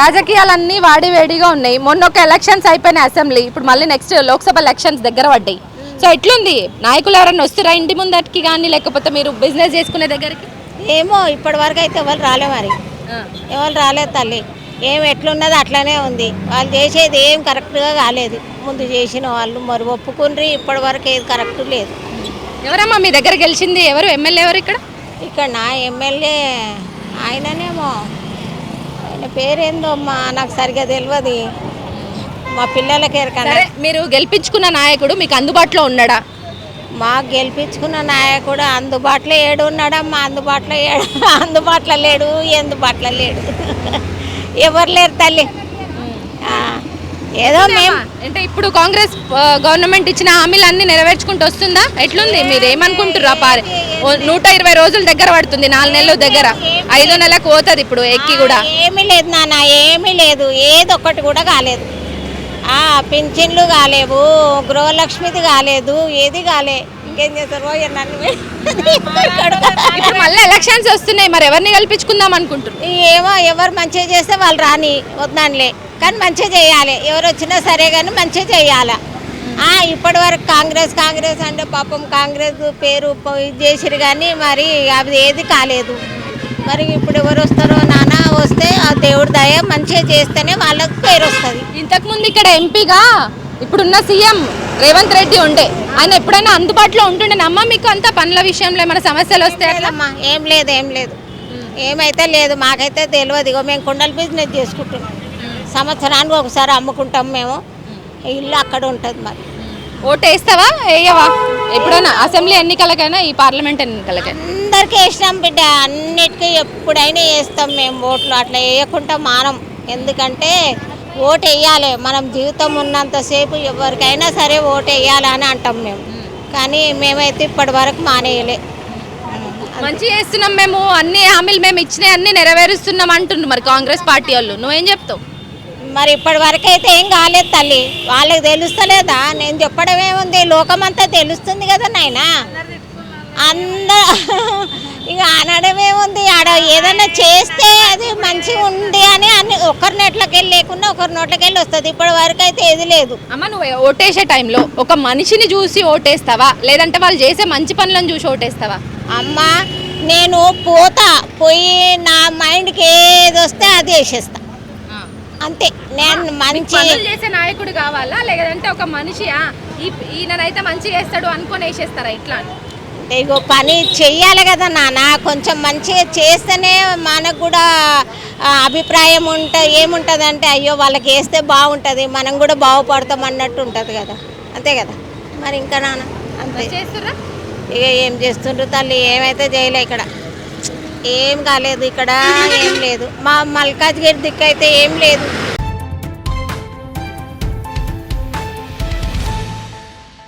రాజకీయాలన్నీ వాడి వేడిగా ఉన్నాయి. మొన్న ఒక ఎలక్షన్స్ అయిపోయినాయి అసెంబ్లీ ఇప్పుడు మళ్ళీ నెక్స్ట్ లోక్సభ ఎలక్షన్స్ దగ్గర పడ్డాయి. సో ఎట్లుంది? నాయకులు ఎవరైనా వస్తారా ఇంటి ముందటికి కానీ లేకపోతే మీరు బిజినెస్ చేసుకునే దగ్గరికి? ఏమో ఇప్పటి వరకు అయితే ఎవరు రాలే మరి. ఎవరు రాలేదు తల్లి. ఏం ఎట్లున్నది అట్లనే ఉంది. వాళ్ళు చేసేది ఏం కరెక్ట్గా కాలేదు. ముందు చేసిన వాళ్ళు మరి ఒప్పుకుండ్రి ఇప్పటి వరకు ఏది కరెక్ట్ లేదు. ఎవరమ్మా మీ దగ్గర గెలిచింది? ఎవరు? ఎమ్మెల్యే ఎవరు ఇక్కడ? ఇక్కడ నా ఎమ్మెల్యే ఆయననేమో. ఆయన పేరేందో మా నాకు సరిగా తెలియదు మా పిల్లలకి ఎరకన్నా సరే మీరు గెలిపించుకున్న నాయకుడు మీకు అందుబాటులో ఉన్నాడా? మాకు గెలిపించుకున్న నాయకుడు అందుబాటులో ఏడు ఉన్నాడమ్మా అందుబాటులో ఏడు. అందుబాటులో లేడు ఎందుబాటులో లేడు. ఎవరు లేరు తల్లి. ఆ, ఏదో మేము అంటే ఇప్పుడు కాంగ్రెస్ గవర్నమెంట్ ఇచ్చిన హామీలు అన్ని నెరవేర్చుకుంటూ వస్తుందా? ఎట్లుంది? మీరు ఏమనుకుంటారు ఆ పారి నూట ఇరవై రోజుల దగ్గర పడుతుంది నాలుగు నెలల దగ్గర. ఐదో నెలకు పోతుంది ఇప్పుడు ఎక్కి కూడా. ఏమీ లేదు నాన్న ఏమీ లేదు. ఏది ఒక్కటి కూడా కాలేదు. ఆ పింఛన్లు కాలేవు గృహలక్ష్మిది కాలేదు ఏది కాలే. ఇంకేం చేస్తారు? ఇప్పుడు మళ్ళీ ఎలక్షన్స్ వస్తున్నాయి మరి ఎవరిని కల్పించుకుందాం అనుకుంటున్నారు? ఏమో ఎవరు మంచిగా చేస్తే వాళ్ళు రాని వద్దానులే. కానీ మంచిగా చేయాలి. ఎవరు వచ్చినా సరే కానీ మంచిగా చేయాలి. ఇప్పటి వరకు కాంగ్రెస్ కాంగ్రెస్ అంటే పాపం కాంగ్రెస్ పేరు చేసిరు కానీ మరి అది ఏది కాలేదు. మరి ఇప్పుడు ఎవరు వస్తారో నాన్న వస్తే ఆ దేవుడి దయ మంచిగా చేస్తేనే వాళ్ళకి పేరు వస్తుంది. ఇంతకు ముందు ఇక్కడ ఎంపీగా ఇప్పుడున్న సీఎం రేవంత్ రెడ్డి ఉండే. ఆయన ఎప్పుడైనా అందుబాటులో ఉంటుండే అమ్మ మీకు అంత పనుల విషయంలో ఏమైనా సమస్యలు వస్తే అట్లా అమ్మా ఏం లేదు ఏం లేదు. ఏమైతే లేదు మాకైతే తెలియదు ఇగో మేము కుండల బిజినెస్ చేసుకుంటున్నాం. సంవత్సరానికి ఒకసారి అమ్ముకుంటాం మేము. ఇల్లు అక్కడ ఉంటుంది మరి. ఓటు వేస్తావా వేయవా ఎప్పుడైనా అసెంబ్లీ ఎన్నికలకైనా ఈ పార్లమెంట్ ఎన్నికలకైనా? అందరికీ వేసినాం బిడ్డ. అన్నిటికీ ఎప్పుడైనా వేస్తాం మేము ఓట్లు. అట్లా వేయకుండా మానం. ఎందుకంటే ఓటు వేయాలి. మనం జీవితం ఉన్నంతసేపు ఎవరికైనా సరే ఓటు వేయాలి అని అంటాం మేము. కానీ మేమైతే ఇప్పటి వరకు మానేయలే. మంచి చేస్తున్నాం మేము. అన్ని హామీలు మేము ఇచ్చినవి అన్ని నెరవేరుస్తున్నాం అంటుండ్రు మరి కాంగ్రెస్ పార్టీ వాళ్ళు. నువ్వేం చెప్తావు? మరి ఇప్పటి వరకు అయితే ఏం కాలేదు తల్లి. వాళ్ళకి తెలుస్తలేదా? నేను చెప్పడం ఏముంది? లోకమంతా తెలుస్తుంది కదా నాయన? అందరూ ఇక ఏముంది? ఆడ ఏదైనా చేస్తే అది మంచిగా ఉంది అని అన్ని ఒకరి నోట్లకి వెళ్ళి లేకుండా ఒకరి నోట్లకి వెళ్ళి వస్తుంది. ఇప్పటి వరకు అయితే ఏది లేదు. అమ్మ నువ్వు ఓటేసే టైంలో ఒక మనిషిని చూసి ఓటేస్తావా? లేదంటే వాళ్ళు చేసే మంచి పనులను చూసి ఓటేస్తావా? అమ్మ నేను పోతా. పోయి నా మైండ్కి ఏది వస్తే అది వేసేస్తా. అంతే. నేను మంచి చేసే నాయకుడు కావాలా? లేదంటే ఒక మనిషి ఈయననైతే మంచిగా చేస్తాడు అనుకొని వేసేస్తారా ఇట్లా? ఇగో పని చెయ్యాలి కదా నాన్న. కొంచెం మంచిగా చేస్తేనే మనకు కూడా అభిప్రాయం ఉంట ఏముంటుంది అంటే అయ్యో వాళ్ళకి వేస్తే బాగుంటుంది మనం కూడా బాగుపడతాం అన్నట్టు ఉంటుంది కదా. అంతే కదా? మరి ఇంకా నాన్న అంతే. చేస్తుర్రా? ఇక ఏం చేస్తుండ్రు తల్లి? ఏమైతే చేయలే ఇక్కడ. ఏం కాలేదు ఇక్కడ ఏం లేదు. మా మల్కాజ్గిరి దిక్కు అయితే ఏం లేదు.